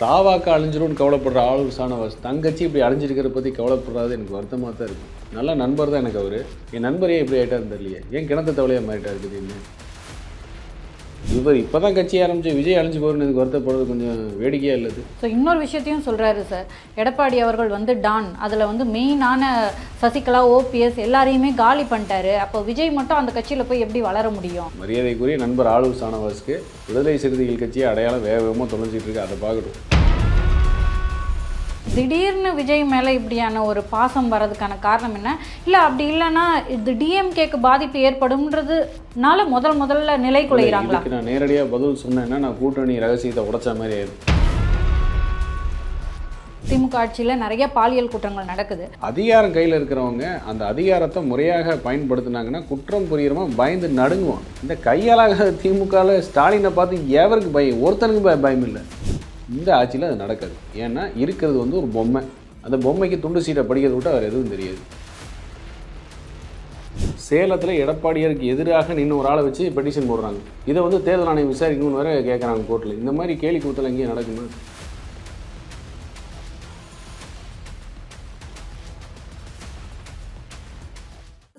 தாவாக்கா அழிஞ்சிரும்னு கவலைப்படுற ஆளூர் சானவாஸ் தங்கச்சி இப்படி அழிஞ்சிருக்கிற பற்றி கவலைப்படுறாது எனக்கு வருத்தமாக தான் இருக்கும் நல்ல நண்பர் தான் எனக்கு அவர். என் நண்பரையே இப்படி ஆகிட்டாருன்னு தெரியலையே. ஏன் கிணத்து தவளையாக மாறிட்டார் திடீர்னு? இவர் இப்போ தான் கட்சி ஆரம்பிச்சு விஜய் அழிஞ்சு போகிறேன்னு எனக்கு வருத்தப்படுறது கொஞ்சம் வேடிக்கையாக இல்லது. ஸோ இன்னொரு விஷயத்தையும் சொல்கிறாரு சார் எடப்பாடி அவர்கள் வந்து டான் அதில் வந்து மெயினான சசிகலா ஓபிஎஸ் எல்லாரையுமே காலி பண்ணிட்டாரு. அப்போ விஜய் மட்டும் அந்த கட்சியில் போய் எப்படி வளர முடியும்? மரியாதைக்குரிய நண்பர் ஆளூர் சாணவாஸ்க்கு விடுதலை சிறுத்தைகள் கட்சியை அடையாளம் வேக வேகமாக தொலைஞ்சிட்டு இருக்கு. அதை பார்க்கட்டும். திடீர்னு விஜய் மேலே இப்படியான ஒரு பாசம் வர்றதுக்கான காரணம் என்ன? இல்லை அப்படி இல்லைன்னா இது டிஎம்கேக்கு பாதிப்பு ஏற்படும்ன்றதுனால முதல் முதல்ல நிலை குலைகிறாங்களா நான் நேரடியாக பதில் சொன்னேன்னா நான் கூட்டணி ரகசியத்தை உடைச்ச மாதிரி ஆயிடும். திமுக ஆட்சியில் நிறைய பாலியல் குற்றங்கள் நடக்குது. அதிகாரம் கையில் இருக்கிறவங்க அந்த அதிகாரத்தை முறையாக பயன்படுத்தினாங்கன்னா குற்றம் புரியுறமா பயந்து நடுங்குவான் இந்த கையாளாக திமுகவில் ஸ்டாலினை பார்த்து எவருக்கு பயம்? ஒருத்தனுக்கு பய- பயம் இல்லை இந்த ஆட்சியில் அது நடக்காது. ஏன்னா இருக்கிறது வந்து ஒரு பொம்மை. அந்த பொம்மைக்கு துண்டு சீட்டை படிக்கிறத விட்டு வேறு எதுவும் தெரியாது. சேலத்தில் எடப்பாடியாருக்கு எதிராக நின்று ஒரு ஆளை வச்சு பெட்டிஷன் போடுறாங்க. இதை வந்து தேர்தல் ஆணையம் விசாரிக்கணும்னு வேற கேட்குறாங்க கோர்ட்டில் இந்த மாதிரி கேலி கூத்தல் எங்கேயும் நடக்குமா?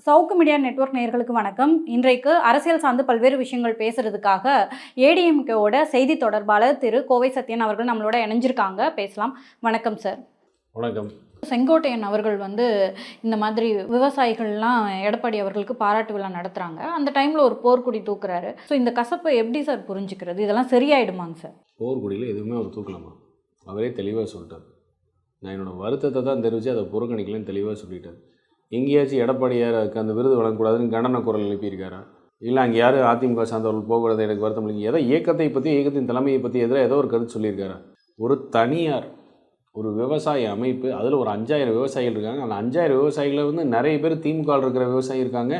சவுக்கு மீடியா நெட்வொர்க் நேயர்களுக்கு வணக்கம். இன்றைக்கு அரசியல் சார்ந்து பல்வேறு விஷயங்கள் பேசுறதுக்காக ஏடிஎம்கேவோட செய்தி தொடர்பாளர் திரு கோவை சத்யன் அவர்கள் நம்மளோட இணைஞ்சிருக்காங்க. பேசலாம். வணக்கம் சார் வணக்கம். செங்கோட்டையன் அவர்கள் வந்து இந்த மாதிரி விவசாயிகள்லாம் எடப்பாடி அவர்களுக்கு பாராட்டு விழா நடத்துகிறாங்க அந்த டைமில் ஒரு போர்க்குடி தூக்குறாரு. ஸோ இந்த கசப்பை எப்படி சார் புரிஞ்சுக்கிறது? இதெல்லாம் சரியாயிடுமாங்க சார் போர்க்குடியில் எதுவுமே அவர் தூக்கலாமா அவரே தெளிவாக சொல்லிட்டார். நான் என்னோட வருத்தத்தை தான் தெரிவித்து அதை புறக்கணிக்கலன்னு தெளிவாக சொல்லிட்டார். எங்கேயாச்சும் எடப்பாடியாருக்கு அந்த விருது வழங்கக்கூடாதுன்னு கண்டன குரல் எழுப்பியிருக்காரா? இல்லை அங்கே யார் அதிமுக சார்ந்தவர்கள் போகக்கூடாது எனக்கு வருத்தம் இல்லைங்க. ஏதோ இயக்கத்தை பற்றி இயக்கத்தின் தலைமையை பற்றி எதிராக ஏதோ ஒரு கருத்து சொல்லியிருக்காரா? ஒரு தனியார் ஒரு விவசாய அமைப்பு அதில் ஒரு அஞ்சாயிரம் விவசாயிகள் இருக்காங்க. அந்த அஞ்சாயிரம் விவசாயிகளில் வந்து நிறைய பேர் திமுக இருக்கிற விவசாயி இருக்காங்க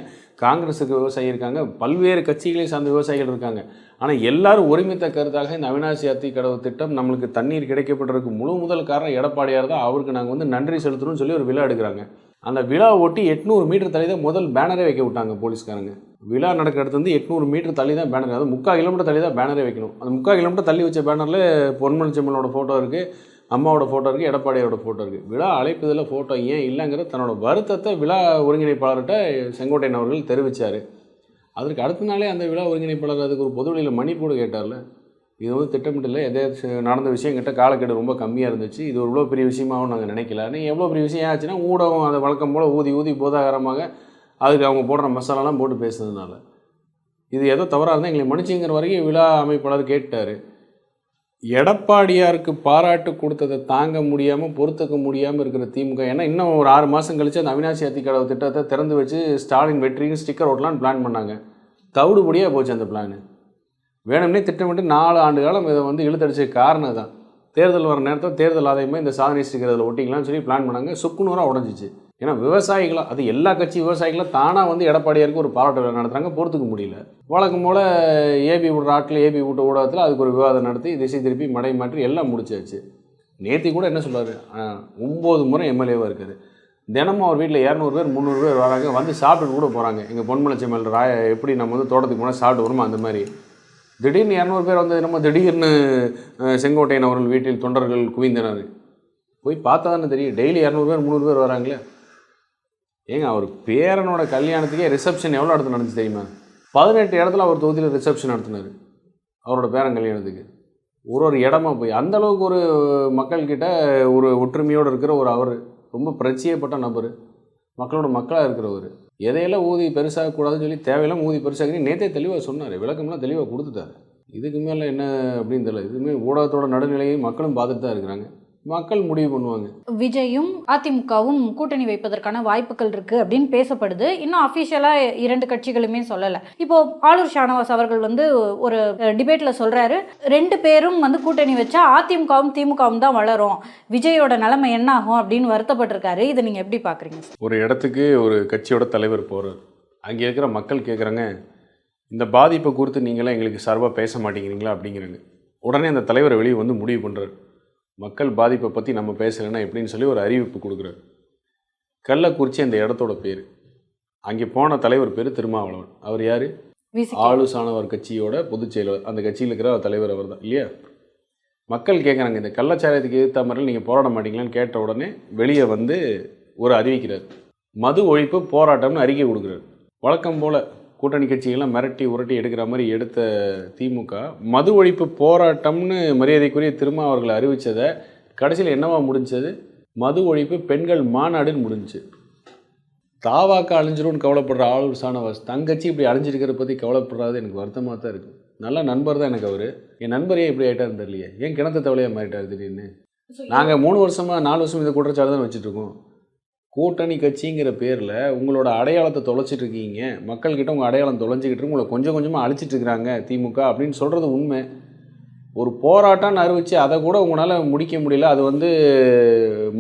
காங்கிரஸுக்கு விவசாயி இருக்காங்க பல்வேறு கட்சிகளை சார்ந்த விவசாயிகள் இருக்காங்க. ஆனால் எல்லாரும் ஒருமித்த கருத்தாக இந்த அவினாசி அத்தி கடவு திட்டம் நம்மளுக்கு தண்ணீர் கிடைக்கப்பட்டிருக்கு முழு முதல் காரணம் எடப்பாடியார் தான். அவருக்கு நாங்கள் வந்து நன்றி செலுத்தணும்னு சொல்லி ஒரு விழா எடுக்கிறாங்க. அந்த விழா ஒட்டி எட்நூறு மீட்டர் தள்ளி தான் முதல் பேனரே வைக்க விட்டாங்க போலீஸ்காரங்க. விழா நடக்கிற இடத்துல இருந்து எட்நூறு மீட்டர் தள்ளி தான் பேனர் அதாவது முக்கால் கிலோமீட்டர் தள்ளி தான் பேனரே வைக்கணும். அந்த முக்கால் கிலோமீட்டர் தள்ளி வச்ச பேனரில் பொன்மன் செம்மனோட ஃபோட்டோ இருக்குது அம்மாவோட ஃபோட்டோ இருக்குது எடப்பாடியோட ஃபோட்டோ இருக்குது விழா அழைப்பதில் ஃபோட்டோ ஏன் இல்லைங்கிற தன்னோட வருத்தத்தை விழா ஒருங்கிணைப்பாளர்கிட்ட செங்கோட்டையன் அவர்கள் தெரிவித்தார் அதற்கு அடுத்த நாளே அந்த விழா ஒருங்கிணைப்பாளர் அதுக்கு ஒரு பொதுவெளியில் மன்னிப்போடு கேட்டார்ல. இது வந்து திட்டமிட்டில் எதே நடந்த விஷயங்கிட்ட காலக்கெடு ரொம்ப கம்மியாக இருந்துச்சு. இது ஒரு இவ்வளோ பெரிய விஷயமாகவும் நாங்கள் நினைக்கல. ஆனால் எவ்வளோ பெரிய விஷயம் ஆச்சுன்னா ஊடகம் அதை வழக்கம் போல் ஊதி ஊதி போதாகரமாக அதுக்கு அவங்க போடுற மசாலாலாம் போட்டு பேசுனதுனால. இது ஏதோ தவறாக இருந்தால் எங்களை மன்னிச்சுங்கிற வரைக்கும் விழா அமைப்பாளர் கேட்டார். எடப்பாடியாருக்கு பாராட்டு கொடுத்ததை தாங்க முடியாமல் பொறுத்துக்க முடியாமல் இருக்கிற திமுக ஏன்னா இன்னும் ஒரு ஆறு மாதம் கழிச்சு அந்த அவினாசி அத்திக்கடவு திட்டத்தை திறந்து வச்சு ஸ்டாலின் வெற்றின்னு ஸ்டிக்கர் ஓட்டலான்னு பிளான் பண்ணாங்க. தவிடுபடியாக போச்சு அந்த பிளான். வேணும்னே திட்டமிட்டு நாலு ஆண்டு காலம் இதை வந்து இழுத்தடிச்ச காரணம் தான் தேர்தல் வர நேரத்தில் தேர்தல் ஆதாயமாக இந்த சாதனை ஸ்டிக்கர் ஒட்டிக்கலாம்னு சொல்லி பிளான் பண்ணாங்க. சுக்குநூறாக உடஞ்சிச்சு. ஏன்னா விவசாயிகளாக அது எல்லா கட்சி விவசாயிகளும் தானாக வந்து எடப்பாடியாருக்கு ஒரு பாராட்டு விழா நடத்துகிறாங்க பொறுத்துக்க முடியல. வழக்கம் போல் ஏபி விடுற ஆட்டில் ஏபி விட்ட ஊடகத்தில் அதுக்கு ஒரு விவாதம் நடத்தி திசை திருப்பி மடை மாற்றி எல்லாம் முடிச்சாச்சு. நேத்தி கூட என்ன சொல்கிறாரு ஒம்பது முறை எம்எல்ஏவாக இருக்கார். தினமும் அவர் வீட்டில் இரநூறு பேர் முந்நூறு பேர் வராங்க வந்து சாப்பிட்டு கூட போகிறாங்க எங்கள் பொன்மலச்செம்மல் ராய எப்படி நம்ம வந்து தோட்டத்துக்கு போனால் சாப்பிட்டு வருமா அந்த மாதிரி. திடீர்னு இரநூறு பேர் வந்து நம்ம திடீர்னு செங்கோட்டையன் அவர்கள் வீட்டில் தொண்டர்கள் குவிந்தனர். போய் பார்த்தா தானே தெரியும். டெய்லி இரநூறு பேர் முந்நூறு பேர் வராங்களே. ஏங்க அவர் பேரனோட கல்யாணத்துக்கே ரிசப்ஷன் எவ்வளோ இடத்துல நடந்துச்சு தெரியுமா? பதினெட்டு இடத்துல அவர் தொகுதியில் ரிசப்ஷன் நடத்தினார். அவரோட பேரன் கல்யாணத்துக்கு. ஒரு ஒரு இடமா போய் அந்தளவுக்கு ஒரு மக்கள்கிட்ட ஒரு ஒற்றுமையோடு இருக்கிற ஒரு அவர். ரொம்ப பிரச்சயப்பட்ட நபர். மக்களோட மக்களாக இருக்கிறவர். எதையெல்லாம் ஊதி பெருசாக கூடாதுன்னு சொல்லி தேவையெல்லாம் ஊதி பெருசாக நேற்றே தெளிவாக சொன்னார். விளக்கம்லாம் தெளிவாக கொடுத்துட்டாரு. இதுக்கு மேலே என்ன அப்படின்னு தெரியல. இதுவுமே ஊடகத்தோட நடுநிலையை மக்களும் பார்த்துட்டு தான் இருக்கிறாங்க. மக்கள் முடிவு பண்ணுவாங்க. விஜயும் அதிமுகவும் கூட்டணி வைப்பதற்கான வாய்ப்புகள் இருக்கு அப்படின்னு பேசப்படுது. இன்னும் அஃபிஷியலா இரண்டு கட்சிகளுமே சொல்லல. இப்போ ஆளூர் ஷானவாஸ் அவர்கள் வந்து ஒரு டிபேட்ல சொல்றாரு. ரெண்டு பேரும் வந்து கூட்டணி வச்சா அதிமுகவும் திமுகவும் தான் வளரும். விஜயோட நிலைமை என்ன ஆகும் அப்படின்னு வருத்தப்பட்டிருக்காரு. இதை நீங்க எப்படி பாக்குறீங்க? ஒரு இடத்துக்கு ஒரு கட்சியோட தலைவர் போகிறார் அங்கே இருக்கிற மக்கள் கேட்குறாங்க இந்த பாதிப்பை குறித்து நீங்களாம் எங்களுக்கு சார்பாக பேச மாட்டேங்கிறீங்களா? அப்படிங்கிறாங்க. உடனே அந்த தலைவர் வெளியே வந்து முடிவு பண்ணுறாரு மக்கள் பாதிப்பை பற்றி நம்ம பேசலைன்னா எப்படின்னு சொல்லி ஒரு அறிவிப்பு கொடுக்குறாரு. கள்ளக்குறிச்சி அந்த இடத்தோட பேர். அங்கே போன தலைவர் பேர் திருமாவளவன். அவர் யார்? ஆளுசானவர் கட்சியோட பொதுச் அந்த கட்சியில் இருக்கிற தலைவர் அவர் தான் இல்லையா? மக்கள் கேட்குறாங்க இந்த கள்ளச்சாராயத்துக்கு எதிர்த்த மாதிரி நீங்கள் போராட மாட்டீங்களான்னு கேட்ட உடனே வெளியே வந்து ஒரு அறிவிக்கிறார். மது ஒழிப்பு போராட்டம்னு அறிக்கை கொடுக்குறாரு. வழக்கம் போல் கூட்டணி கட்சிகள்லாம் மிரட்டி உரட்டி எடுக்கிற மாதிரி எடுத்த திமுக. மது ஒழிப்பு போராட்டம்னு மரியாதைக்குரிய திரும்ப அவர்கள் அறிவித்ததை கடைசியில் என்னவா முடிஞ்சது? மது ஒழிப்பு பெண்கள் மாநாடுன்னு முடிஞ்சுச்சு தாவாக்க அழிஞ்சிரும்னு கவலைப்படுற ஆளூர் சானவாஸ் தங்கச்சி இப்படி அழிஞ்சிருக்கிற பற்றி கவலைப்படுறாது எனக்கு வருத்தமாக தான் இருக்குது நல்ல நண்பர் தான் எனக்கு அவர். என் நண்பரே இப்படி ஆகிட்டாருன்னு தெரியலையே. ஏன் கிணத்து தவளையாக மாறிட்டார் திடீர்னு? நாங்கள் மூணு வருஷமாக நாலு வருஷம் இந்த குற்றச்சாட்டு தான் வச்சுட்டு இருக்கோம். கூட்டணி கட்சிங்கிற பேரில் உங்களோட அடையாளத்தை தொலைச்சிட்டு இருக்கீங்க. மக்கள்கிட்ட உங்கள் அடையாளம் தொலைஞ்சிக்கிட்டு இருக்கு, உங்களை கொஞ்சம் கொஞ்சமாக அழிச்சிட்டு இருக்கிறாங்க திமுக அப்படின்னு சொல்கிறது உண்மை. ஒரு போராட்டம்னு அறிவிச்சு அதை கூட உங்களால் முடிக்க முடியல. அது வந்து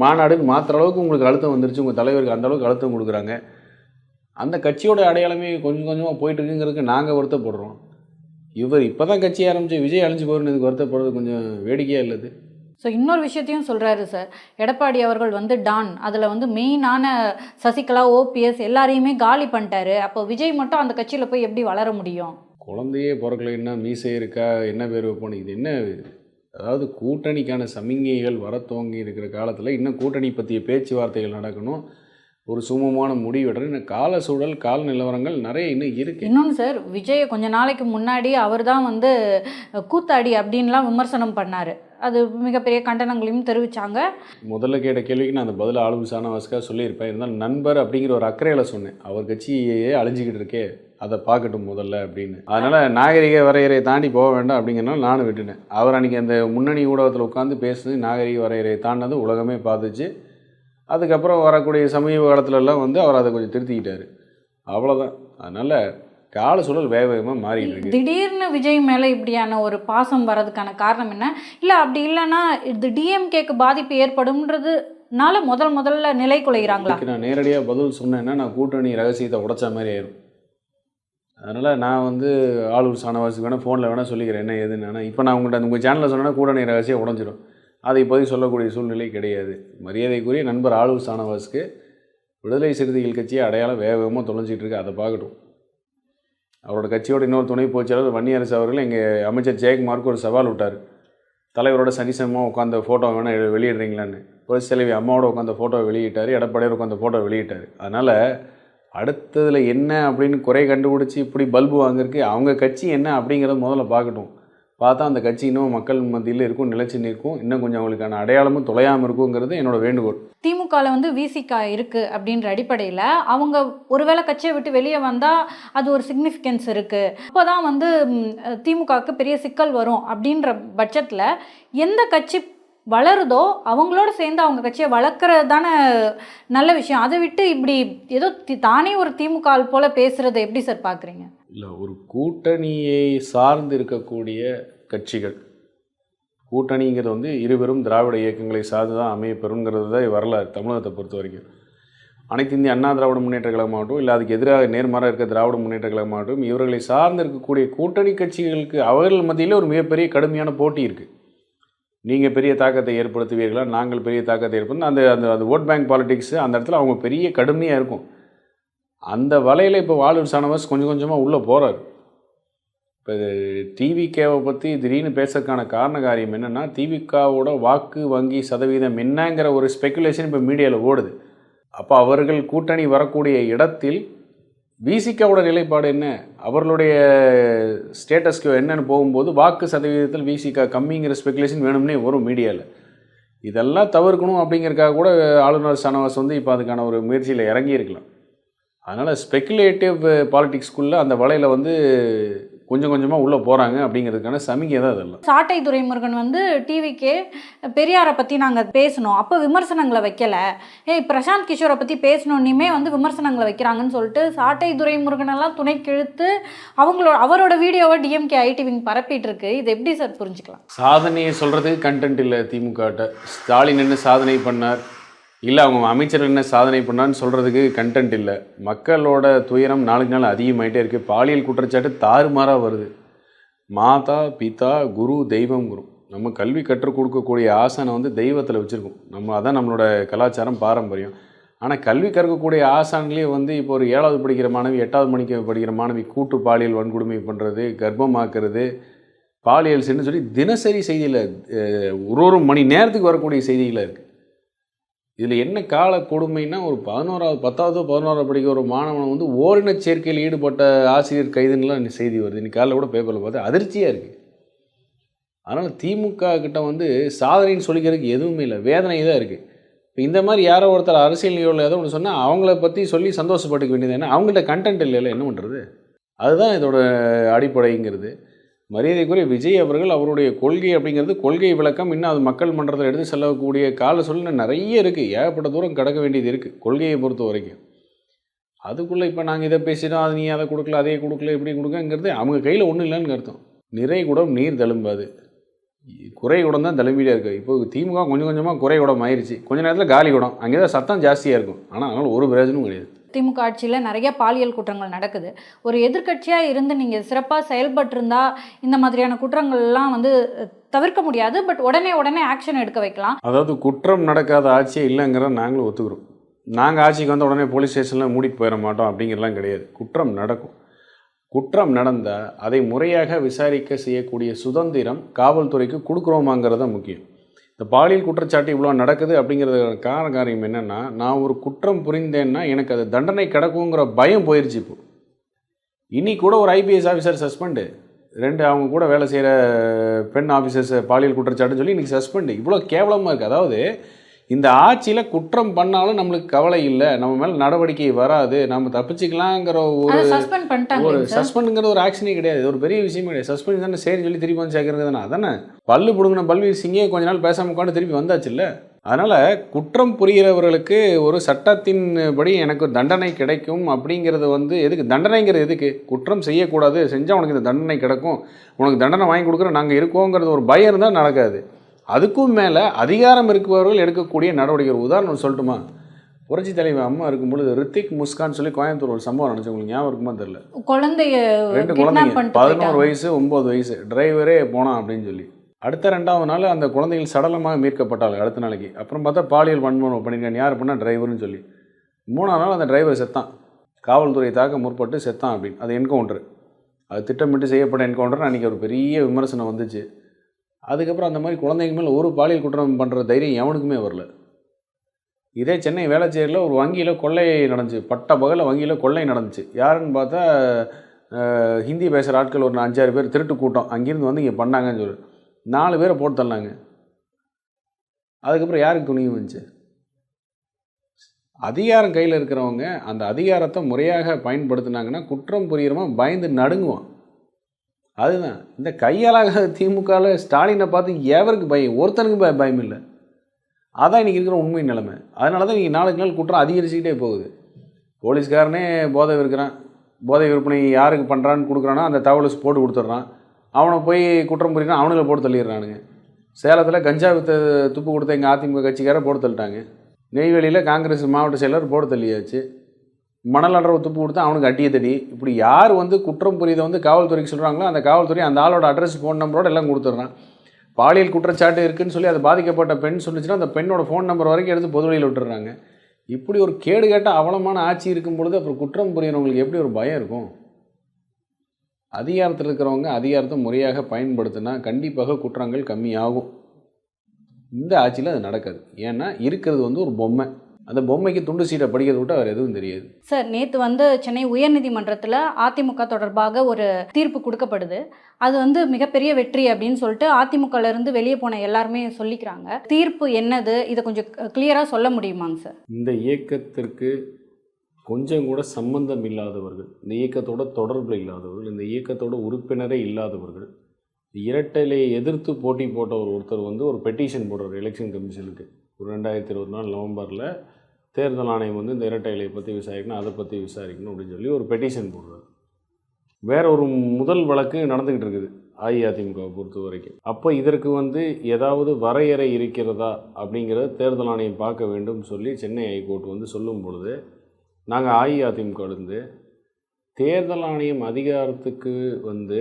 மாநாடுன்னு மாற்றுற அளவுக்கு உங்களுக்கு அழுத்தம் வந்துருச்சு. உங்கள் தலைவருக்கு அந்த அளவுக்கு அழுத்தம் கொடுக்குறாங்க. அந்த கட்சியோட அடையாளமே கொஞ்சம் கொஞ்சமாக போயிட்டு இருக்குங்கிறதுக்கு நாங்கள் வருத்தப்படுறோம். இவர் இப்போ தான் கட்சி ஆரம்பிச்சு விஜய் அழிஞ்சு போகிறன்னு இதுக்கு வருத்தப்படுறது கொஞ்சம் வேடிக்கையாக இல்லது ஸோ இன்னொரு விஷயத்தையும் சொல்கிறாரு சார் எடப்பாடி அவர்கள் வந்து டான் அதில் வந்து மெயினான சசிகலா ஓபிஎஸ் எல்லாரையுமே காலி பண்ணிட்டாரு. அப்போ விஜய் மட்டும் அந்த கட்சியில் போய் எப்படி வளர முடியும்? குழந்தையே பிறக்கலைன்னா மீசை இருக்கா என்ன பேர் வைப்போம் இது என்ன? அதாவது கூட்டணிக்கான சமிங்கைகள் வர துவங்கி இருக்கிற காலத்தில் இன்னும் கூட்டணி பற்றிய பேச்சுவார்த்தைகள் நடக்கணும். ஒரு சுமூகமான முடிவெடுற இன்னும் கால சூழல் கால நிலவரங்கள் நிறைய இன்னும் இருக்கு. இன்னொன்று சார் விஜய் கொஞ்ச நாளைக்கு முன்னாடி அவர் தான் வந்து கூத்தாடி அப்படின்லாம் விமர்சனம் பண்ணார். அது மிகப்பெரிய கண்டனங்களையும் தெரிவித்தாங்க முதல்ல கேட்ட கேள்விக்கு நான் அந்த பதில் ஆளும் சானவாஸ்க்காக சொல்லியிருப்பேன். இருந்தாலும் நண்பர் அப்படிங்கிற ஒரு அக்கறையில் சொன்னேன். அவர் கட்சியே அழிஞ்சிக்கிட்டு இருக்கே அதை பார்க்கட்டும் முதல்ல அப்படின்னு. அதனால் நாகரிக வரையறையை தாண்டி போக வேண்டாம் அப்படிங்கிறனால நானும் விட்டுனேன் அவர் அன்றைக்கி அந்த முன்னணி ஊடகத்தில் உட்காந்து பேசுனது நாகரிக வரையறையை தாண்டினது உலகமே பார்த்துச்சு. அதுக்கப்புறம் வரக்கூடிய சமீப காலத்துலலாம் வந்து அவர் அதை கொஞ்சம் திருத்திக்கிட்டார். அவ்வளோதான் அதனால் கால சூழல் வேக வேகமாக மாறிட்டு இருக்கு. திடீர்னு விஜய் மேலே இப்படியான ஒரு பாசம் வர்றதுக்கான காரணம் என்ன? இல்லை அப்படி இல்லைன்னா இது டிஎம்கேக்கு பாதிப்பு ஏற்படும்ன்றதுனால முதல் முதல்ல நிலை குலைகிறாங்களா நான் நேரடியாக பதில் சொன்னேன்னா நான் கூட்டணி ரகசியத்தை உடைச்ச மாதிரி ஆயிரும். அதனால் நான் வந்து ஆளூர் சானவாசுக்கு வேணால் ஃபோனில் வேணால் சொல்லிக்கிறேன் என்ன ஏதுன்னு. ஆனால் இப்போ நான் உங்கள்கிட்ட உங்கள் சேனலில் சொன்னேன்னா கூட்டணி ரகசியம் உடஞ்சிரும். அதை இப்போதைக்கு சொல்லக்கூடிய சூழ்நிலை கிடையாது. மரியாதைக்குரிய நண்பர் ஆளூர் சானவாஸுக்கு விடுதலை சிறுத்தைகள் கட்சியை அடையாளம் வேக வேகமாக தொலைஞ்சிட்டு இருக்கு அதை பார்க்கட்டும். அவரோட கட்சியோட இன்னொரு துணை பொதுச்செயலாளர் வன்னியரசு அவர்கள் எங்கள் அமைச்சர் ஜெயக்குமாருக்கு ஒரு சவால் விட்டார். தலைவரோட சனிசமமாக உட்காந்த ஃபோட்டோ வேணால் வெளியிடுறீங்களான்னு. புரட்சி தலைவி அம்மாவோட உட்காந்த ஃபோட்டோ வெளியிட்டார் எடப்பாடியார் உட்காந்த ஃபோட்டோ வெளியிட்டார். அதனால் அடுத்ததில் என்ன அப்படின்னு குறை கண்டுபிடிச்சி இப்படி பல்பு வாங்கிருக்கு அவங்க கட்சி என்ன அப்படிங்கிறத முதல்ல பார்க்கட்டும். பார்த்தா அந்த கட்சி இன்னும் மக்கள் மத்தியில் இருக்கும் நிலைச்சு நிற்கும். இன்னும் கொஞ்சம் அவங்களுக்கான அடையாளமும் தொலையாமல் இருக்குங்கிறது என்னோட வேண்டுகோள். திமுகவில் வந்து விசிகா இருக்கு அப்படின்ற அடிப்படையில் அவங்க ஒருவேளை கட்சியை விட்டு வெளியே வந்தால் அது ஒரு சிக்னிஃபிகன்ஸ் இருக்கு. அப்போதான் வந்து திமுகவுக்கு பெரிய சிக்கல் வரும் அப்படின்ற பட்சத்தில் எந்த கட்சி வளருதோ அவங்களோட சேர்ந்து அவங்க கட்சியை வளர்க்குறது தானே நல்ல விஷயம். அதை விட்டு இப்படி ஏதோ தி- தானே ஒரு திமுக ஆள் போல் பேசுறதை எப்படி சார் பார்க்குறீங்க இல்லை ஒரு கூட்டணியை சார்ந்து இருக்கக்கூடிய கட்சிகள். கூட்டணிங்கிறது வந்து இருவரும் திராவிட இயக்கங்களை சார்ந்து தான் அமையப்பெறுங்கிறது தான் வரலாறு தமிழகத்தை பொறுத்த வரைக்கும். அனைத்து இந்திய அண்ணா திராவிட முன்னேற்ற கழகமாகட்டும் இல்லை அதுக்கு எதிராக நேர்மாறாக இருக்க திராவிட முன்னேற்ற கழகமாகட்டும் இவர்களை சார்ந்து இருக்கக்கூடிய கூட்டணி கட்சிகளுக்கு அவர்கள் மத்தியில் ஒரு மிகப்பெரிய கடுமையான போட்டி இருக்குது நீங்கள் பெரிய தாக்கத்தை ஏற்படுத்துவீர்களா? நாங்கள் பெரிய தாக்கத்தை ஏற்படுத்த அந்த அந்த அந்த ஓட் பேங்க் பாலிட்டிக்ஸு அந்த இடத்துல அவங்க பெரிய கடுமையாக இருக்கும். அந்த வலையில் இப்போ வாலூர் சானவாஸ் கொஞ்சம் கொஞ்சமாக உள்ளே போகிறார் இப்போ டிவிகேவை பற்றி திடீர்னு பேசுறதுக்கான காரண காரியம் என்னென்னா டிவிகாவோட வாக்கு வங்கி சதவீதம் என்னங்கிற ஒரு ஸ்பெக்குலேஷன் இப்போ மீடியாவில் ஓடுது. அப்போ அவர்கள் கூட்டணி வரக்கூடிய இடத்தில் விசிகாவோட நிலைப்பாடு என்ன? அவர்களுடைய ஸ்டேட்டஸ்க்கு என்னென்னு போகும்போது வாக்கு சதவீதத்தில் விசிகா கம்மிங்கிற ஸ்பெகுலேஷன் வேணும்னே வரும் மீடியாவில் இதெல்லாம் தவிர்க்கணும் அப்படிங்கிறக்காக கூட ஆளுநர் சனவாஸ் வந்து இப்போ அதுக்கான ஒரு முயற்சியில் இறங்கியிருக்கலாம். அதனால் ஸ்பெக்குலேட்டிவ் பாலிட்டிக்ஸ்குள்ளே அந்த வலையில் வந்து கொஞ்சம் கொஞ்சமாக உள்ளே போகிறாங்க அப்படிங்கிறதுக்கான சமிகை தான் அதெல்லாம் சாட்டை துரைமுருகன் வந்து டிவிக்கே பெரியாரை பற்றி நாங்கள் பேசணும். அப்போ விமர்சனங்களை வைக்கல. ஏய் பிரசாந்த் கிஷோரை பற்றி பேசணுன்னுமே வந்து விமர்சனங்களை வைக்கிறாங்கன்னு சொல்லிட்டு சாட்டை துரைமுருகன் எல்லாம் துணைக்கு இழுத்து அவங்களோட அவரோட வீடியோவை டிஎம்கே ஐடி விங் பரப்பிட்டு இருக்கு இது எப்படி சார் புரிஞ்சுக்கலாம்? சாதனையை சொல்கிறதுக்கு கண்டென்ட் இல்லை திமுகட்ட. ஸ்டாலின் என்ன சாதனை பண்ணார்? இல்லை அவங்க அமைச்சர் என்ன சாதனை பண்ணான்னு சொல்கிறதுக்கு கண்டென்ட் இல்லை. மக்களோட துயரம் நாளுக்கு நாள் அதிகமாயிட்டே இருக்குது பாலியல் குற்றச்சாட்டு தாறுமாறாக வருது. மாதா பிதா குரு தெய்வம் குரு. நம்ம கல்வி கற்றுக் கொடுக்கக்கூடிய ஆசனை வந்து தெய்வத்தில் வச்சுருக்கோம். நம்ம அதான் நம்மளோட கலாச்சாரம் பாரம்பரியம். ஆனால் கல்வி கற்கக்கூடிய ஆசான்லேயே வந்து இப்போ ஒரு ஏழாவது படிக்கிற மாணவி எட்டாவது மணிக்கு படிக்கிற மாணவி கூட்டு பாலியல் வன்கொடுமை பண்ணுறது கர்ப்பமாக்குறது பாலியல் சென்னு சொல்லி தினசரி செய்தியில் ஒரு ஒரு மணி நேரத்துக்கு வரக்கூடிய செய்திகளாக இருக்குது இதில் என்ன கால கொடுமைன்னா ஒரு பதினோராவது பத்தாவது பதினோராவது படிக்கிற ஒரு மாணவன் வந்து ஓரின சேர்க்கையில் ஈடுபட்ட ஆசிரியர் கைதுன்னுலாம் செய்தி வருது. இன்னைக்கு காலையில் கூட பேப்பரில் பார்த்தா அதிர்ச்சியாக இருக்குது அதனால் திமுக கிட்ட வந்து சாதனைன்னு சொல்லிக்கிறதுக்கு எதுவுமே இல்லை. வேதனை தான் இருக்குது இப்போ இந்த மாதிரி யாரோ ஒருத்தர் அரசியல் நிகழ்வில் ஏதோ ஒன்று சொன்னால் அவங்கள பற்றி சொல்லி சந்தோஷப்பட்டுக்க வேண்டியது என்ன? அவங்கள்ட்ட கண்டென்ட் இல்லைல்ல என்ன பண்ணுறது அதுதான் இதோட அடிப்படைங்கிறது. மரியாதைக்குரிய விஜய் அவர்கள் அவருடைய கொள்கை அப்படிங்கிறது கொள்கை விளக்கம். இன்னும் அது மக்கள் மன்றத்தில் எடுத்து செல்லக்கூடிய கால சூழ்நிலை நிறைய இருக்குது ஏகப்பட்ட தூரம் கடக்க வேண்டியது இருக்குது கொள்கையை பொறுத்த வரைக்கும். அதுக்குள்ளே இப்போ நாங்கள் இதை பேசிட்டோம் அது நீ அதை கொடுக்கல அதையே கொடுக்கல இப்படி கொடுக்கங்கிறது அவங்க கையில் ஒன்றும் இல்லைன்னு அர்த்தம். நிறை குடம் நீர் தழும்பாது. குறை குடம் தான் தழும்பிட்டே இருக்குது இப்போ திமுக கொஞ்சம் கொஞ்சமாக குறை குடம் ஆயிருச்சு. கொஞ்சம் நேரத்தில் காலி குடம். அங்கே தான் சத்தம் ஜாஸ்தியாக இருக்கும். ஆனால் அதனால் ஒரு பிரயோஜனமும் கிடையாது. திமுக ஆட்சியில் நிறைய பாலியல் குற்றங்கள் நடக்குது. ஒரு எதிர்க்கட்சியாக இருந்து நீங்கள் சிறப்பாக செயல்பட்டிருந்தா இந்த மாதிரியான குற்றங்கள்லாம் வந்து தவிர்க்க முடியாது. பட் உடனே உடனே ஆக்ஷன் எடுக்க வைக்கலாம். அதாவது குற்றம் நடக்காத ஆட்சியே இல்லைங்கிற நாங்களும் ஒத்துக்கிறோம். நாங்கள் ஆட்சிக்கு வந்த உடனே போலீஸ் ஸ்டேஷனில் மூடிட்டு போயிட மாட்டோம் அப்படிங்கிறலாம் கிடையாது. குற்றம் நடக்கும். குற்றம் நடந்தால் அதை முறையாக விசாரிக்க செய்யக்கூடிய சுதந்திரம் காவல்துறைக்கு கொடுக்குறோமாங்கிறது தான் முக்கியம். இந்த பாலியல் குற்றச்சாட்டு இவ்வளோ நடக்குது அப்படிங்கிறது காரண காரியம் என்னென்னா நான் ஒரு குற்றம் புரிந்தேன்னா எனக்கு அது தண்டனை கிடக்குங்கிற பயம் போயிடுச்சு இப்போ. இனி கூட ஒரு ஐபிஎஸ் ஆஃபீஸர் சஸ்பெண்டு ரெண்டு அவங்க கூட வேலை செய்கிற பெண் ஆஃபீஸர்ஸ் பாலியல் குற்றச்சாட்டுன்னு சொல்லி இன்றைக்கி சஸ்பெண்டு இவ்வளோ கேவலமாக இருக்குது அதாவது இந்த ஆட்சியில் குற்றம் பண்ணாலும் நம்மளுக்கு கவலை இல்லை. நம்ம மேலே நடவடிக்கை வராது. நம்ம தப்பிச்சுக்கலாங்கிற ஒரு ஒரு சஸ்பெண்டுங்கிற ஒரு ஆக்ஷனே கிடையாது. ஒரு பெரிய விஷயமே கிடையாது. சஸ்பெண்ட் தானே சரி சொல்லி திருப்பி வந்து சேர்க்கறது தானே அதானே? பல்லு பிடுங்கின பல்வீர் சிங்கே கொஞ்ச நாள் பேசாம உட்காந்து திருப்பி வந்தாச்சுல்ல அதனால் குற்றம் புரிகிறவர்களுக்கு ஒரு சட்டத்தின் படி எனக்கு தண்டனை கிடைக்கும் அப்படிங்கிறது வந்து எதுக்கு? தண்டனைங்கிறது எதுக்கு? குற்றம் செய்யக்கூடாது. செஞ்சால் உனக்கு இந்த தண்டனை கிடைக்கும். உனக்கு தண்டனை வாங்கி கொடுக்குற நாங்கள் இருக்கோங்கிறது ஒரு பயம் இருந்தால் நடக்காது. அதுக்கும் மேலே அதிகாரம் இருப்பவர்கள் எடுக்கக்கூடிய நடவடிக்கை ஒரு உதாரணம் சொல்லட்டுமா? புரட்சி தலைவர் அம்மா இருக்கும்பொழுது ரித்திக் முஸ்கான் சொல்லி கோயம்புத்தூர் ஒரு சம்பவம் நினச்சி உங்களுக்கு ஞாபகம் இருக்குமா தெரியல? குழந்தைய ரெண்டு குழந்தைங்க. பதினோரு. வயசு ஒம்பது வயசு. டிரைவரே போனான் அப்படின்னு சொல்லி. அடுத்த ரெண்டாவது நாள் அந்த குழந்தைகள் சடலமாக மீட்கப்பட்டாள் அடுத்த நாளைக்கு. அப்புறம் பார்த்தா பாலியல் வன்மனம் பண்ணிருக்கான் யார் பண்ணால் டிரைவர்னு சொல்லி. மூணாவது நாள் அந்த டிரைவர் செத்தான். காவல்துறை தாக்க முற்பட்டு செத்தான் அப்படின்னு. அது என்கவுண்டர் அது திட்டமிட்டு செய்யப்பட்ட என்கவுண்டர் அன்றைக்கி ஒரு பெரிய விமர்சனம் வந்துச்சு. அதுக்கப்புறம் அந்த மாதிரி குழந்தைங்க மேலே ஒரு பாலியல் குற்றம் பண்ணுற தைரியம் எவனுக்குமே வரல. இதே சென்னை வேளச்சேரியில் ஒரு வங்கியில் கொள்ளை நடந்துச்சு. பட்ட பகலில் வங்கியில் கொள்ளை நடந்துச்சு. யாருன்னு பார்த்தா ஹிந்தி பேசுகிற ஆட்கள் ஒரு அஞ்சாறு பேர் திருட்டு கூட்டம். அங்கேருந்து வந்து இங்கே பண்ணாங்கன்னு சொல்லி. நாலு பேரை போட்டு தள்ளாங்க. அதுக்கப்புறம் யாருக்கு துணிவு வந்துச்சு? அதிகாரம் கையில் இருக்கிறவங்க அந்த அதிகாரத்தை முறையாக பயன்படுத்தினாங்கன்னா குற்றம் புரியுறமா பயந்து நடுங்குவான். அதுதான். இந்த கையாளாக திமுகவில் ஸ்டாலினை பார்த்து எவருக்கு பயம்? ஒருத்தனுக்கு பய பயம் இல்லை அதான் இன்றைக்கி இருக்கிற உண்மை நிலைமை. அதனால தான் இன்றைக்கி நாளுக்கு நாள் குற்றம் அதிகரிச்சுக்கிட்டே போகுது. போலீஸ்காரனே போதை விற்கிறான். போதை விற்பனை யாருக்கு பண்ணுறான்னு கொடுக்குறானோ அந்த தகவலை போட்டு கொடுத்துட்றான். அவனை போய் குற்றம் புரியிறான் அவனுங்களை போட்டு தள்ளிடுறானுங்க. சேலத்தில் கஞ்சா வித்த துப்பு கொடுத்த எங்கள் அதிமுக கட்சிக்காரை போட்டு தள்ளிட்டாங்க. நெய்வேலியில் காங்கிரஸ் மாவட்ட செயலர் போட்டு தள்ளியாச்சு. மணல் அடர்வு துப்பு கொடுத்தா அவனுக்கு அட்டியை தடி. இப்படி யார் வந்து குற்றம் புரியுதை வந்து காவல்துறைக்கு சொல்கிறாங்களோ அந்த காவல்துறை அந்த ஆளோட அட்ரஸ் ஃபோன் நம்பரோட எல்லாம் கொடுத்துட்றான். பாலியல் குற்றச்சாட்டு இருக்குன்னு சொல்லி அது பாதிக்கப்பட்ட பெண் சொல்லிச்சுன்னா அந்த பெண்ணோட ஃபோன் நம்பர் வரைக்கும் எடுத்து பொது வழியில் விட்டுறாங்க இப்படி ஒரு கேடு கேட்ட அவலமான ஆட்சி இருக்கும் பொழுது அப்புறம் குற்றம் புரியறவங்களுக்கு எப்படி ஒரு பயம் இருக்கும்? அதிகாரத்தில் இருக்கிறவங்க அதிகாரத்தை முறையாக பயன்படுத்தினா கண்டிப்பாக குற்றங்கள் கம்மியாகும். இந்த ஆட்சியில் அது நடக்காது. ஏன்னா இருக்கிறது வந்து ஒரு பொம்மை. அந்த பொம்மைக்கு துண்டு சீட்டை படிக்கிறத விட்டு வேறு எதுவும் தெரியாது. சார் நேற்று வந்து சென்னை உயர்நீதிமன்றத்தில் அதிமுக தொடர்பாக ஒரு தீர்ப்பு கொடுக்கப்படுது. அது வந்து மிகப்பெரிய வெற்றி அப்படின்னு சொல்லிட்டு அதிமுகல இருந்து வெளியே போன எல்லாருமே சொல்லிக்கிறாங்க. தீர்ப்பு என்னது? இதை கொஞ்சம் கிளியராக சொல்ல முடியுமாங்க சார்? இந்த இயக்கத்திற்கு கொஞ்சம் கூட சம்பந்தம் இல்லாதவர்கள் இந்த இயக்கத்தோட தொடர்பு இல்லாதவர்கள் இந்த இயக்கத்தோட உறுப்பினரே இல்லாதவர்கள் இரட்டலையை எதிர்த்து போட்டி போட்ட ஒரு ஒருத்தர் வந்து ஒரு பெட்டிஷன் போடுறார் எலெக்ஷன் கமிஷனுக்கு ஒரு ரெண்டாயிரத்தி இருபத்தி நாலு நவம்பரில் தேர்தல் ஆணையம் வந்து இந்த இரட்டை இலையை பற்றி விசாரிக்கணும் அதை பற்றி விசாரிக்கணும் அப்படின்னு சொல்லி ஒரு பெட்டிஷன் போடுறாரு. வேற ஒரு முதல் வழக்கு நடந்துக்கிட்டு இருக்குது அஇஅதிமுகவை பொறுத்த வரைக்கும். அப்போ இதற்கு வந்து ஏதாவது வரையறை இருக்கிறதா அப்படிங்கிறத தேர்தல் ஆணையம் பார்க்க வேண்டும் சொல்லி சென்னை ஹைகோர்ட் வந்து சொல்லும் பொழுது நாங்கள் அஇஅதிமுகலேருந்து தேர்தல் ஆணையம் அதிகாரத்துக்கு வந்து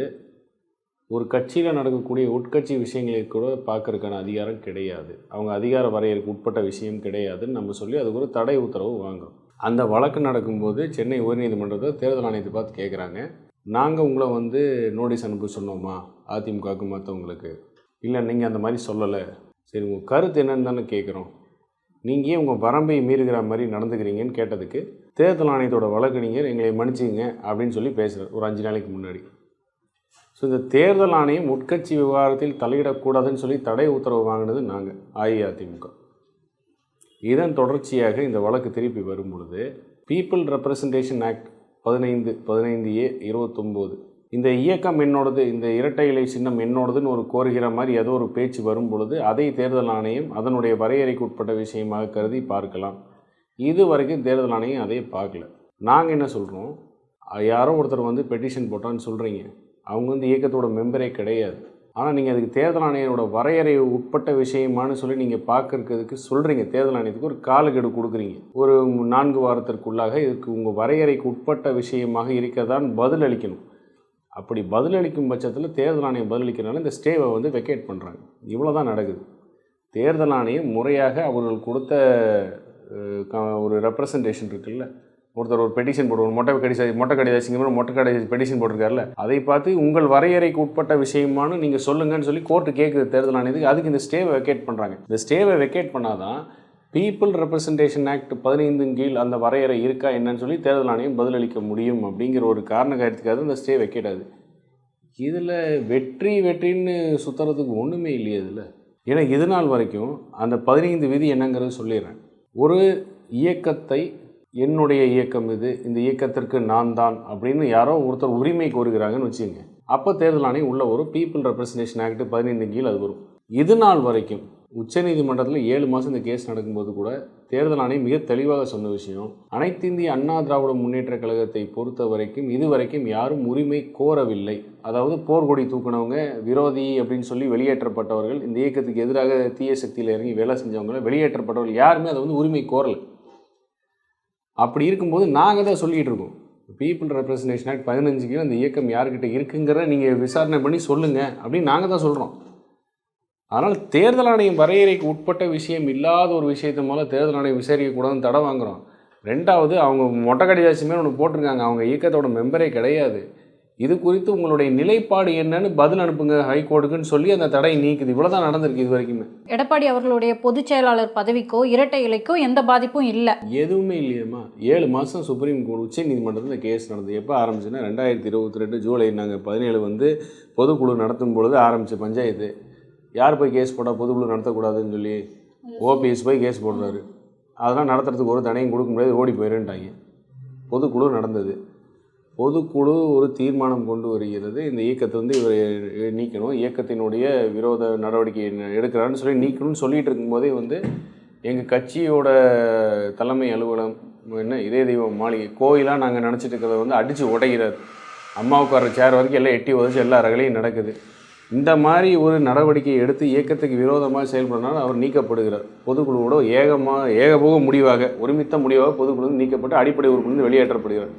ஒரு கட்சியில் நடக்கக்கூடிய உட்கட்சி விஷயங்களை கூட பார்க்கறதுக்கான அதிகாரம் கிடையாது. அவங்க அதிகார வரையறைக்கு உட்பட்ட விஷயம் கிடையாதுன்னு நம்ம சொல்லி அதுக்கு ஒரு தடை உத்தரவு வாங்குறோம். அந்த வழக்கு நடக்கும்போது சென்னை உயர்நீதிமன்றத்தை தேர்தல் ஆணையத்தை பார்த்து கேட்குறாங்க நாங்கள் உங்களை வந்து நோட்டீஸ் அனுப்ப சொன்னோமா? அதிமுகவுக்கு மற்றவங்களுக்கு இல்லை நீங்கள் அந்த மாதிரி சொல்லலை. சரி உங்கள் கருத்து என்னன்னு தானே கேட்குறோம் நீங்கள் ஏன் உங்கள் வரம்பை மீறுகிற மாதிரி நடந்துக்கிறீங்கன்னு கேட்டதுக்கு தேர்தல் ஆணையத்தோட வழக்கறிஞர் எங்களை மன்னிச்சிங்க அப்படின்னு சொல்லி பேசுகிறார் ஒரு அஞ்சு நாளைக்கு முன்னாடி. ஸோ இந்த தேர்தல் ஆணையம் உட்கட்சி விவகாரத்தில் தலையிடக்கூடாதுன்னு சொல்லி தடை உத்தரவு வாங்கினது நாங்கள் அஇஅதிமுக. இதன் தொடர்ச்சியாக இந்த வழக்கு திருப்பி வரும் பொழுது பீப்புள் ரெப்ரசன்டேஷன் ஆக்ட் பதினைந்து பதினைந்து ஏ இருபத்தொம்போது. இந்த இயக்கம் என்னோடது இந்த இரட்டை இலை சின்னம் என்னோடதுன்னு ஒரு கோருகிற மாதிரி ஏதோ ஒரு பேச்சு வரும் பொழுது அதை தேர்தல் ஆணையம் அதனுடைய வரையறைக்கு உட்பட்ட விஷயமாக கருதி பார்க்கலாம். இது வரைக்கும் தேர்தல் ஆணையம் அதை பார்க்கல. நாங்கள் என்ன சொல்கிறோம் யாரோ ஒருத்தர் வந்து பெட்டிஷன் போட்டான்னு சொல்கிறீங்க அவங்க வந்து இயக்கத்தோட மெம்பரே கிடையாது. ஆனால் நீங்கள் அதுக்கு தேர்தல் ஆணையரோட வரையறை உட்பட்ட விஷயமானு சொல்லி நீங்கள் பார்க்கறதுக்கு சொல்கிறீங்க தேர்தல் ஆணையத்துக்கு ஒரு காலக்கெடு கொடுக்குறீங்க. ஒரு நான்கு வாரத்திற்குள்ளாக இதுக்கு உங்கள் வரையறைக்கு உட்பட்ட விஷயமாக இருக்கதான் பதில் அளிக்கணும் அப்படி பதிலளிக்கும் பட்சத்தில் தேர்தல் ஆணையம் பதிலளிக்கிறனால இந்த ஸ்டேவை வந்து வெக்கேட் பண்ணுறாங்க இவ்வளோ தான் நடக்குது. தேர்தல் ஆணையம் முறையாக அவர்கள் கொடுத்த ஒரு ரெப்ரசன்டேஷன் இருக்குல்ல ஒருத்தர் ஒரு பெட்டிஷன் போடுவார். மொட்டை கடிசா மொட்டை கடிதாசிங்க மொட்டை கடிதாசி பெட்டிஷன் போட்டிருக்காருல அதை பார்த்து உங்கள் வரையறைக்கு உட்பட்ட விஷயமானு நீங்கள் சொல்லுங்கன்னு சொல்லி கோர்ட்டு கேட்குது தேர்தல் ஆணையத்துக்கு. அதுக்கு இந்த ஸ்டேவை வெக்கேட் பண்ணுறாங்க இந்த ஸ்டேவை வெக்கேட் பண்ணாதான் பீப்புள் ரெப்ரசன்டேஷன் ஆக்ட் பதினைந்தின் கீழ் அந்த வரையறை இருக்கா என்னன்னு சொல்லி தேர்தல் ஆணையம் பதிலளிக்க முடியும் அப்படிங்கிற ஒரு காரண காரியத்துக்காக இந்த ஸ்டே வெக்கேட் இதில் வெற்றி வெற்றின்னு சுற்றுறதுக்கு ஒன்றுமே இல்லையே இதில். ஏன்னா இது நாள் வரைக்கும் அந்த பதினைந்து விதி என்னங்கிறது சொல்லிடுறேன். ஒரு இயக்கத்தை என்னுடைய இயக்கம் இது இந்த இயக்கத்திற்கு நான் தான் அப்படின்னு யாரோ ஒருத்தர் உரிமை கோருகிறாங்கன்னு வச்சுக்கோங்க. அப்போ தேர்தல் ஆணையம் உள்ள ஒரு பீப்புள் ரெப்ரசன்டேஷன் ஆக்ட் பதினைந்து கீழ் அது வரும். இது நாள் வரைக்கும் உச்சநீதிமன்றத்தில் ஏழு மாதம் இந்த கேஸ் நடக்கும்போது கூட தேர்தல் ஆணையம் மிக தெளிவாக சொன்ன விஷயம் அனைத்து இந்திய அண்ணா திராவிட முன்னேற்ற கழகத்தை பொறுத்த வரைக்கும் இது வரைக்கும் யாரும் உரிமை கோரவில்லை. அதாவது போர்க்கொடி தூக்குனவங்க விரோதி அப்படின்னு சொல்லி வெளியேற்றப்பட்டவர்கள் இந்த இயக்கத்துக்கு எதிராக தீய சக்தியில் இறங்கி வேலை செஞ்சவங்க வெளியேற்றப்பட்டவர்கள் யாருமே அதை வந்து உரிமை கோரலை. அப்படி இருக்கும்போது நாங்கள் தான் சொல்லிகிட்டு இருக்கோம். பீப்புள் ரெப்ரசன்டேஷன் ஆக்ட் பதினஞ்சுக்கு அந்த இயக்கம் யாருக்கிட்ட இருக்குங்கிறத நீங்கள் விசாரணை பண்ணி சொல்லுங்கள் அப்படின்னு நாங்கள் தான் சொல்கிறோம் அதனால் தேர்தல் ஆணையம் வரையறைக்கு உட்பட்ட விஷயம் இல்லாத ஒரு விஷயத்த மேலே தேர்தல் ஆணையம் விசாரிக்கக்கூடாதுன்னு தடை வாங்குகிறோம் ரெண்டாவது அவங்க மொட்டை கடிதாசியுமே ஒன்று போட்டிருக்காங்க. அவங்க இயக்கத்தோட மெம்பரே கிடையாது. இது குறித்து உங்களுடைய நிலைப்பாடு என்னன்னு பதில் அனுப்புங்க ஹைகோர்ட்டுக்குன்னு சொல்லி அந்த தடை நீக்குது. இவ்வளோ தான் நடந்திருக்கு இது வரைக்குமே. எடப்பாடி அவர்களுடைய பொதுச் செயலாளர் பதவிக்கோ இரட்டை இலைக்கோ எந்த பாதிப்பும் இல்லை. எதுவுமே இல்லையம்மா. ஏழு மாதம் சுப்ரீம் கோர்ட் உச்ச நீதிமன்றத்தில் கேஸ் நடந்தது. எப்போ ஆரம்பிச்சுன்னா ரெண்டாயிரத்தி இருபத்தி ரெண்டு ஜூலை நாங்கள் பதினேழு வந்து பொதுக்குழு நடத்தும் பொழுது ஆரம்பித்த பஞ்சாயத்து. யார் போய் கேஸ் போட்டால் பொதுக்குழு நடத்தக்கூடாதுன்னு சொல்லி ஓபிஎஸ் போய் கேஸ் போடுறாரு. அதெல்லாம் நடத்துறதுக்கு ஒரு தடையும் கொடுக்க முடியாது ஓடி போயிருன்ட்டாங்க பொதுக்குழு நடந்தது. பொதுக்குழு ஒரு தீர்மானம் கொண்டு வருகிறது. இந்த இயக்கத்தை வந்து இவர் நீக்கணும். இயக்கத்தினுடைய விரோத நடவடிக்கை எடுக்கிறான்னு சொல்லி நீக்கணும்னு சொல்லிட்டு இருக்கும்போதே வந்து எங்கள் கட்சியோட தலைமை அலுவலகம் என்ன இதே தெய்வம் மாளிகை கோயிலாக நாங்கள் நினச்சிட்டு இருக்கிறத வந்து அடித்து உடைகிறார் அம்மா உட்கார சேர் வரைக்கும் எல்லாம் எட்டி உதச்சி எல்லா ரகலையும் நடக்குது. இந்த மாதிரி ஒரு நடவடிக்கையை எடுத்து இயக்கத்துக்கு விரோதமாக செயல்படுறதுனால அவர் நீக்கப்படுகிறார். பொதுக்குழுவோட ஏகமாக ஏகபோக முடிவாக ஒருமித்த முடிவாக பொதுக்குழு நீக்கப்பட்டு அடிப்படை உறுப்பினர் வெளியேற்றப்படுகிறார்.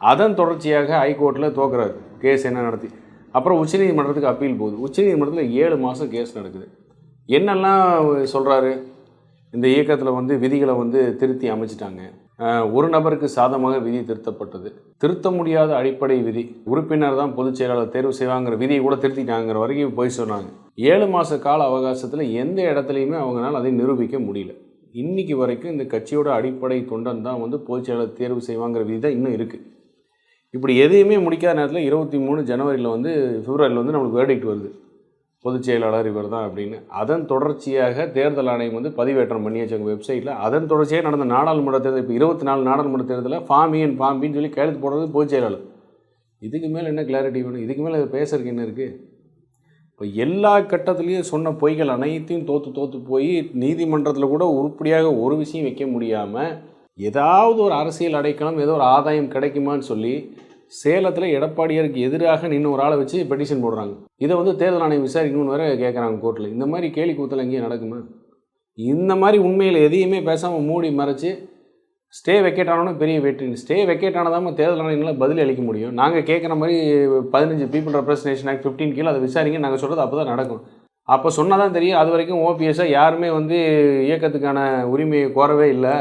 அதன் தொடர்ச்சியாக ஹைகோர்ட்டில் தோக்குறாரு. கேஸ் என்ன நடத்தி? அப்புறம் உச்சநீதிமன்றத்துக்கு அப்பீல் போகுது. உச்சநீதிமன்றத்தில் ஏழு மாதம் கேஸ் நடக்குது. என்னெல்லாம் சொல்கிறாரு இந்த இயக்கத்தில் வந்து விதிகளை வந்து திருத்தி அமைச்சிட்டாங்க. ஒரு நபருக்கு சாதமாக விதி திருத்தப்பட்டது. திருத்த முடியாத அடிப்படை விதி. உறுப்பினர் தான் பொதுச் செயலாளர் தேர்வு செய்வாங்கிற விதியை கூட திருத்திட்டாங்கிற வரைக்கும் போய் சொன்னாங்க. ஏழு மாத கால அவகாசத்தில் எந்த இடத்துலையுமே அவங்களால அதை நிரூபிக்க முடியல. இன்னைக்கு வரைக்கும் இந்த கட்சியோட அடிப்படை தொண்டன் தான் வந்து பொதுச் செயலாளர் தேர்வு செய்வாங்கிற விதி தான் இன்னும் இருக்குது இப்படி எதையுமே முடிக்காத நேரத்தில் இருபத்தி மூணு ஜனவரியில் வந்து பிப்ரவரியில் வந்து நம்மளுக்கு வேர்டிக்ட் வருது. பொதுச் செயலாளர் இவர் தான் அப்படின்னு. அதன் தொடர்ச்சியாக தேர்தல் ஆணையம் வந்து பதிவேற்றம் பண்ணியாச்சு எங்கள் வெப்சைட்டில் அதன் தொடர்ச்சியாக நடந்த நாடாளுமன்ற தேர்தல் இப்போ இருபத்தி நாலு நாடாளுமன்ற தேர்தலில் ஃபாமி அண்ட் e ஃபாம்பின்னு சொல்லி கையெழுத்து போடுறது பொதுச் செயலாளர். இதுக்கு மேலே என்ன கிளாரிட்டி வேணும்? இதுக்கு மேலே பேசுறதுக்கு என்ன இருக்குது இப்போ எல்லா கட்டத்துலேயும் சொன்ன பொய்கள் அனைத்தையும் தோற்று தோற்று போய் நீதிமன்றத்தில் கூட உருப்படியாக ஒரு விஷயம் வைக்க முடியாமல் ஏதாவது ஒரு அரசியல் அடைக்கலம் ஏதோ ஒரு ஆதாயம் கிடைக்குமான்னு சொல்லி சேலத்தில் எடப்பாடியாருக்கு எதிராக நின்று ஒரு ஆளை வச்சு பெட்டிஷன் போடுறாங்க. இதை வந்து தேர்தல் ஆணையம் விசாரிக்கணும்னு வேற கேட்குறாங்க கோர்ட்டில் இந்த மாதிரி கேலி கூத்தல் எங்கேயும் நடக்குமா? இந்த மாதிரி உண்மையில் எதையுமே பேசாமல் மூடி மறைச்சு ஸ்டே வெக்கேட் ஆனோன்னு பெரிய வெற்றி. ஸ்டே வெக்கேட் ஆனதாமல் தேர்தல் ஆணையங்களால் பதில் அளிக்க முடியும். நாங்கள் கேட்குற மாதிரி பதினஞ்சு பீப்புள் ரெப்ரஸன்டேஷன் ஆக்ட் ஃபிஃப்டீன் கீழே அதை விசாரிங்க. நாங்கள் சொல்கிறது அப்போ தான் நடக்கும். அப்போ சொன்னால் தான் தெரியும். அது வரைக்கும் ஓபிஎஸ்ஸாக யாருமே வந்து இயக்கத்துக்கான உரிமையை கோரவே இல்லை.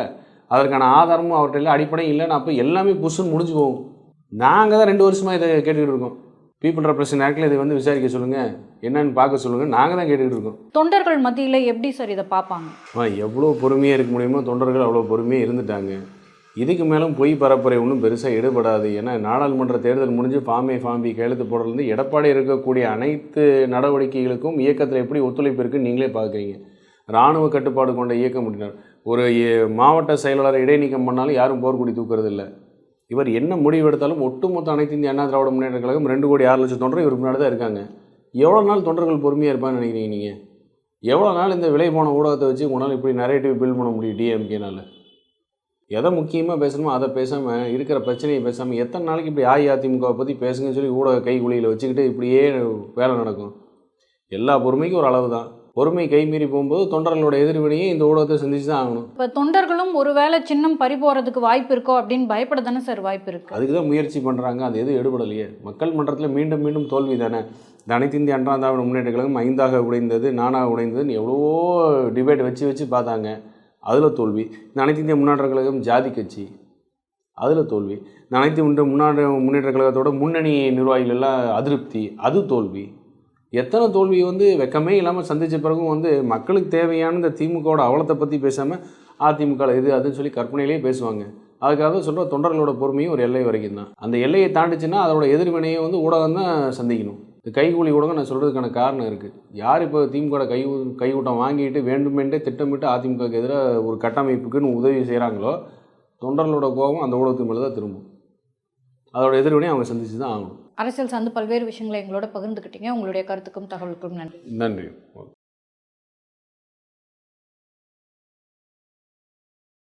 அதற்கான ஆதாரமும் அவர்கிட்ட இல்லை அடிப்படையும் இல்லைன்னு அப்போ எல்லாமே புஷ்ஷுன்னு முடிஞ்சு போகும் நாங்கள் தான் ரெண்டு வருஷமாக இதை கேட்டுக்கிட்டு இருக்கோம். பீப்புள் ரெப்ரசன்ட் ஆக்டில் இதை வந்து விசாரிக்க சொல்லுங்கள் என்னன்னு பார்க்க சொல்லுங்கள் நாங்கள் தான் கேட்டுக்கிட்டு இருக்கோம். தொண்டர்கள் மத்தியில எப்படி சார் இதை பார்ப்பாங்க? அம்மா, எவ்வளோ பொறுமையாக இருக்க முடியுமோ தொண்டர்கள் அவ்வளோ பொறுமையாக இருந்துட்டாங்க. இதுக்கு மேலும் பொய் பரப்புரை ஒன்றும் பெருசாக ஈடுபடாது. ஏன்னா நாடாளுமன்ற தேர்தல் முடிஞ்சு ஃபார்மே ஃபார்ம்பி கையெழுத்து போடுறதுலேருந்து எடப்பாடி இருக்கக்கூடிய அனைத்து நடவடிக்கைகளுக்கும் இயக்கத்தில் எப்படி ஒத்துழைப்பு இருக்குன்னு நீங்களே பார்க்குறீங்க. இராணுவ கட்டுப்பாடு கொண்ட இயக்கம் அப்படின்னார். ஒரு மாவட்ட செயலாளர் இடைநீக்கம் பண்ணாலும் யாரும் போர்க்குடி தூக்குறது இல்லை இவர் என்ன முடிவு எடுத்தாலும் ஒட்டுமொத்த அனைத்து இந்திய அண்ணா திராவிட முன்னேற்ற கழகம் ரெண்டு கோடி ஆறு லட்சம் தொண்டர் இவர் முன்னாடி தான் இருக்காங்க. எவ்வளோ நாள் தொண்டர்கள் பொறுமையாக இருப்பான்னு நினைக்கிறீங்க நீங்கள் எவ்வளோ நாள் இந்த விலை போன ஊடகத்தை வச்சு உங்களால் இப்படி நரேட்டிவ் பில்ட் பண்ண முடியும் டிஎம்கேனால் எதை முக்கியமாக பேசணுமோ அதை பேசாமல் இருக்கிற பிரச்சனையை பேசாமல் எத்தனை நாளைக்கு இப்படி அஇஅதிமுகவை பற்றி பேசுங்கன்னு சொல்லி ஊடக கைக்குலியில் வச்சுக்கிட்டு இப்படியே வேலை நடக்கும். எல்லா பொறுமைக்கும் ஒரு அளவு தான் பொறுமை கைமீறி போகும்போது தொண்டர்களோட எதிர்வினையை இந்த ஊடகத்தை சந்திச்சு தான் ஆகணும். இப்போ தொண்டர்களும் ஒருவேளை சின்னம் பறி போறதுக்கு வாய்ப்பு இருக்கோ அப்படின்னு பயப்பட தானே சார் வாய்ப்பு இருக்கு? அதுக்கு தான் முயற்சி பண்ணுறாங்க அது எதுவும் எடுபடலையே. மக்கள் மன்றத்தில் மீண்டும் மீண்டும் தோல்வி தானே. இந்த அனைத்து இந்திய அண்ணா திராவிட முன்னேற்ற கழகம் ஐந்தாக உடைந்தது நானாக உடைந்ததுன்னு எவ்வளவோ டிபேட் வச்சு வச்சு பார்த்தாங்க. அதில் தோல்வி. இந்த அனைத்து இந்திய முன்னேற்ற கழகம் ஜாதி கட்சி. அதில் தோல்வி. இந்த அனைத்து முன்னாடி முன்னேற்ற கழகத்தோட முன்னணி நிர்வாகிகள் எல்லாம் அதிருப்தி. அது தோல்வி. எத்தனை தோல்வி வந்து வெக்கமே இல்லாமல் சந்தித்த பிறகும் வந்து மக்களுக்கு தேவையான இந்த திமுகவோட அவலத்தை பற்றி பேசாமல் அதிமுக இது அதுன்னு சொல்லி கற்பனையிலேயே பேசுவாங்க. அதுக்காக தான் சொல்கிற தொண்டர்களோட பொறுமையும் ஒரு எல்லை வரைக்கும் தான். அந்த எல்லையை தாண்டிச்சுன்னா அதோட எதிர்வினையை வந்து ஊடகம் தான் சந்திக்கணும். இந்த கைகூலி ஊடகம் நான் சொல்கிறதுக்கான காரணம் இருக்குது யார் இப்போ திமுக கை கையூட்டம் வாங்கிட்டு வேண்டுமென்றே திட்டமிட்டு அதிமுகவுக்கு எதிராக ஒரு கட்டமைப்புக்குன்னு உதவி செய்கிறாங்களோ தொண்டர்களோட கோபம் அந்த ஊடகத்துக்கு மேலே தான் திரும்பும். அதோட எதிர்வினையை அவங்க சந்திச்சு தான் ஆகணும். அரசியல் சார்ந்து பல்வேறு விஷயங்களை எங்களோட பகிர்ந்துக்கிட்டீங்க. உங்களுடைய கருத்துக்கும் தகவலுக்கும் நன்றி. நன்றி.